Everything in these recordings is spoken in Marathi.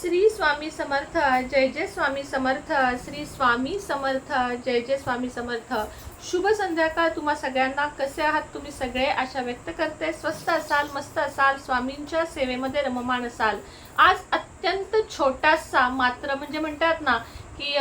श्री स्वामी समर्थ जय जय स्वामी समर्थ श्री स्वामी समर्थ जय जय स्वामी समर्थ. शुभ संध्याकाळ तुम्हा सगळ्यांना. कसे आहात तुम्ही सगळे? आशा व्यक्त करते. स्वस्त असाल मस्त असाल स्वामींच्या सेवेमध्ये रममान असाल. आज अत्यंत छोटासा मात्र म्हणजे म्हणतात ना की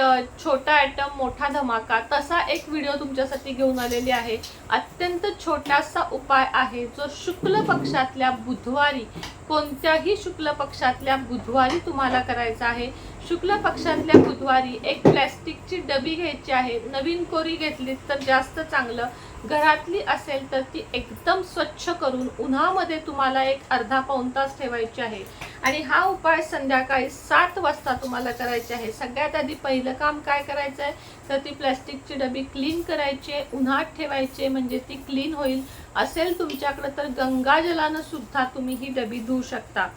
छोटा आयटम मोठा धमाका तसा एक व्हिडिओ तुमच्यासाठी घेऊन आलेली आहे. अत्यंत छोटासा उपाय आहे जो शुक्ल पक्षातल्या बुधवारी कोणत्याही शुक्ल पक्षातल्या बुधवारी तुम्हाला करायचा आहे. शुक्ल पक्षातल्या बुधवारी एक प्लॅस्टिकची डबी घ्यायची आहे. नवीन कोरी घेतली तर जास्त चांगलं. घरातली असेल तर ती एकदम स्वच्छ करून उन्हामध्ये तुम्हाला एक अर्धा पाऊण तास ठेवायची आहे. आणि हा उपाय संध्याकाळी सात वाजता तुम्हाला करायचे आहे. सगळ्यात आधी पहिलं काम काय करायचं आहे तर ती प्लॅस्टिकची डबी क्लीन करायची आहे, उन्हात ठेवायची म्हणजे ती क्लीन होईल. असेल तुमच्याकडे तर गंगाजलानं सुद्धा तुम्ही ही डबी धुवू शकता.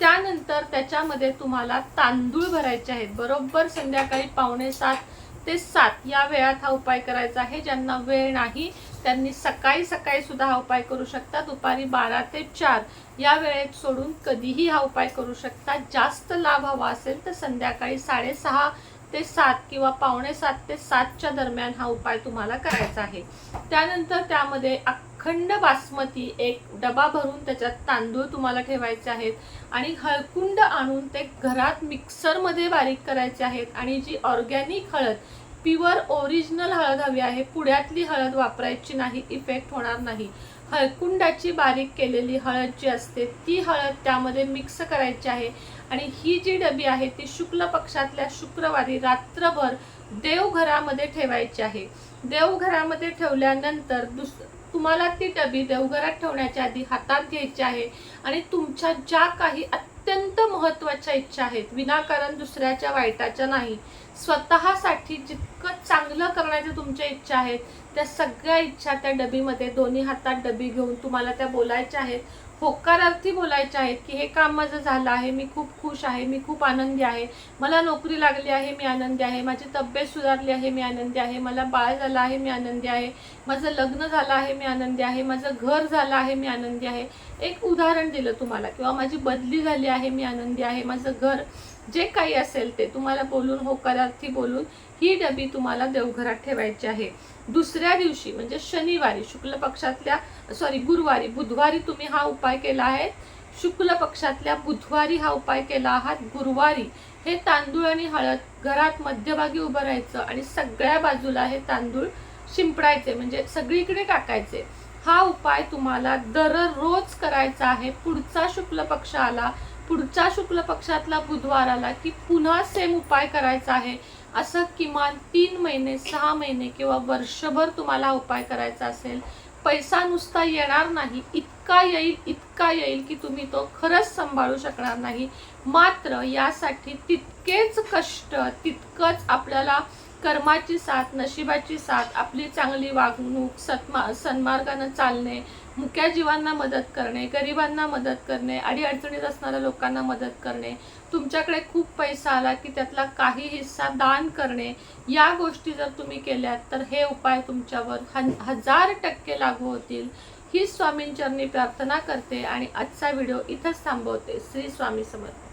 त्यानंतर त्याच्यामध्ये तुम्हाला तांदूळ भरायचे आहेत. बरोबर संध्याकाळी पावणे सात ते सात या वेळात हा उपाय करायचा आहे. ज्यांना वेळ नाही त्यांनी सकाळी सकाळी सुद्धा हा उपाय करू शकता. दुपारी बारा ते चार या वेळेत सोडून कधीही हा उपाय करू शकता. जास्त लाभ हवा असेल तर संध्याकाळी साडेसहा ते सात किंवा पावणे सात ते सातच्या दरम्यान हा उपाय तुम्हाला करायचा आहे. त्यानंतर त्यामध्ये अखंड बासमती एक डबा भरून त्याच्यात तांदूळ तुम्हाला ठेवायचे आहेत आणि हळकुंड आणून ते घरात मिक्सरमध्ये बारीक करायचे आहेत आणि जी ऑर्गॅनिक हळद प्युअर ओरिजिनल हळद हवी आहे. पुण्यातली हळद वापरायची नाही इफेक्ट होणार नाही. हळकुंडाची बारीक केलेली हळद जी असते ती हळद त्यामध्ये मिक्स करायची आहे. आणि ही जी डबी आहे ती शुक्ल पक्षातल्या शुक्रवारी रात्रभर देवघरामध्ये ठेवायची आहे. देवघरामध्ये ठेवल्यानंतर दुस तुम्हाला ती डबी देवघरात ठेवण्याच्या आधी हातात घ्यायची आहे. आणि तुमच्या ज्या काही अत्यंत महत्त्वाच्या इच्छा आहेत. विनाकारण दुसऱ्याच्या वाईटाच्या नाही. स्वतःसाठी जितकं चांगलं करण्याच्या तुमच्या इच्छा आहेत त्या सगळ्या इच्छा त्या डबीमध्ये दोन्ही हातात डबी घेऊन तुम्हाला त्या बोलायच्या आहेत. होकारार्थी बोलायच्या आहेत की हे काम माझं झालं आहे मी खूप खुश आहे मी खूप आनंदी आहे. मला नोकरी लागली आहे मी आनंदी आहे. माझी तब्येत सुधारली आहे मी आनंदी आहे. मला बाळ झालं आहे मी आनंदी आहे. माझं लग्न झालं आहे मी आनंदी आहे. माझं घर झालं आहे मी आनंदी आहे. एक उदाहरण दिलं तुम्हाला किंवा माझी बदली झाली आहे मी आनंदी आहे. माझं घर जे काही असेल ते. तुम्हाला बोलून होकारार्थी बोलून ही डबी तुम्हाला देवघरात ठेवायची आहे. दुसऱ्या दिवशी म्हणजे शनिवारी शुक्ल पक्षातल्या सॉरी गुरुवारी बुधवारी तुम्ही हा उपाय केला आहे. शुक्ल पक्षातल्या बुधवारी हा उपाय केला आहात. गुरुवारी हे तांदूळ आणि हळद घरात मध्यभागी उभं राहायचं आणि सगळ्या बाजूला हे तांदूळ शिंपडायचे म्हणजे सगळीकडे टाकायचे. हा उपाय तुम्हाला दररोज करायचा आहे. पुढचा शुक्ल पक्ष आला पुढच्या शुक्ल पक्षातला बुधवार आला की पुन्हा सेम उपाय करायचा आहे. असं किमान तीन महिने सहा महिने किंवा वर्षभर तुम्हाला हा उपाय करायचा असेल पैसा नुसता येणार नाही इतका येईल इतका येईल की तुम्ही तो खरंच सांभाळू शकणार नाही. मात्र यासाठी तितकेच कष्ट तितकंच आपल्याला कर्माची साथ नशिबाची साथ आपली चांगली वागणूक सत्मा सन्मार्गानं चालणे मुक्या जीवांना मदत करणे गरिबांना मदत करणे अडीअडचणीत असणाऱ्या लोकांना मदत करणे. तुमच्याकडे खूप पैसा आला की त्यातला काही हिस्सा दान करणे. या गोष्टी जर तुम्ही केल्यात तर हे उपाय तुमच्यावर हन हजार टक्के लागू होतील. ही स्वामींचरणी प्रार्थना करते आणि आजचा व्हिडिओ इथंच थांबवते. श्री स्वामी समर्थ.